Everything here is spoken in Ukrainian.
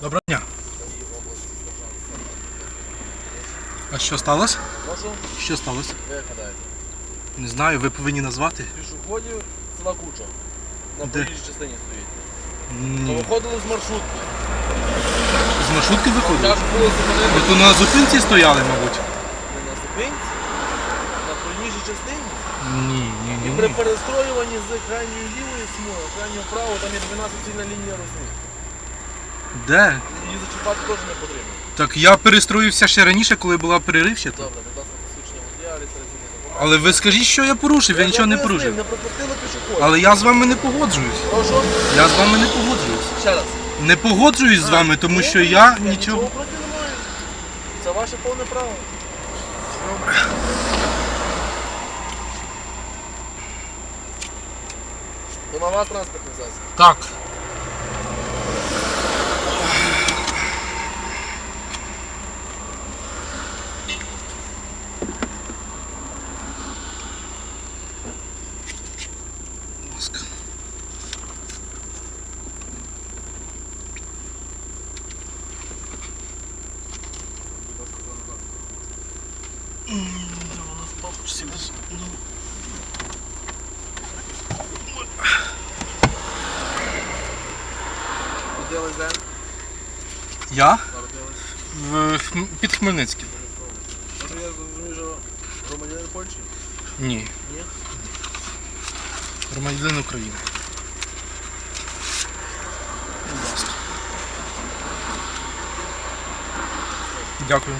Доброго дня. А що сталося? Прошу, Що сталося? ви як гадаєте? Не знаю, ви повинні назвати. Пішоходів села Куча. На Де? проїжджій частині стоїть. То Ні. виходили з маршрутки. З маршрутки виходили? Кажуть, було зупинити Ви то на зупинці стояли, мабуть. не на зупинці, на проїжджій частині. Ні, ні, І ні. при перестроюванні з крайньої лівої смуги, в крайнього правого, там є 12 цільна лінія розмітки. Де? Її зачіпати теж не потрібно. Так я перестроївся ще раніше, коли була переривщата. Добре, будь ласка, посвідчення водія, реєстраційний документ. Але ви скажіть, що я порушив, я нічого не пояснив, порушив. Не пропустили пішоходів. Але я з вами не погоджуюсь. Прошу, Я з вами не погоджуюсь. ще раз. Не погоджуюсь з вами, тому що Добре, я нічого проти не маю. Це ваше повне право. То нова транспортний засіб. Так. Будь ласка. Нас папочці без-. Родились де? Я? В, Хм- під Хмельницьким. Я зрозумів, що громадянин Польщі? Ні. Ні? Громадянин України. Дякую.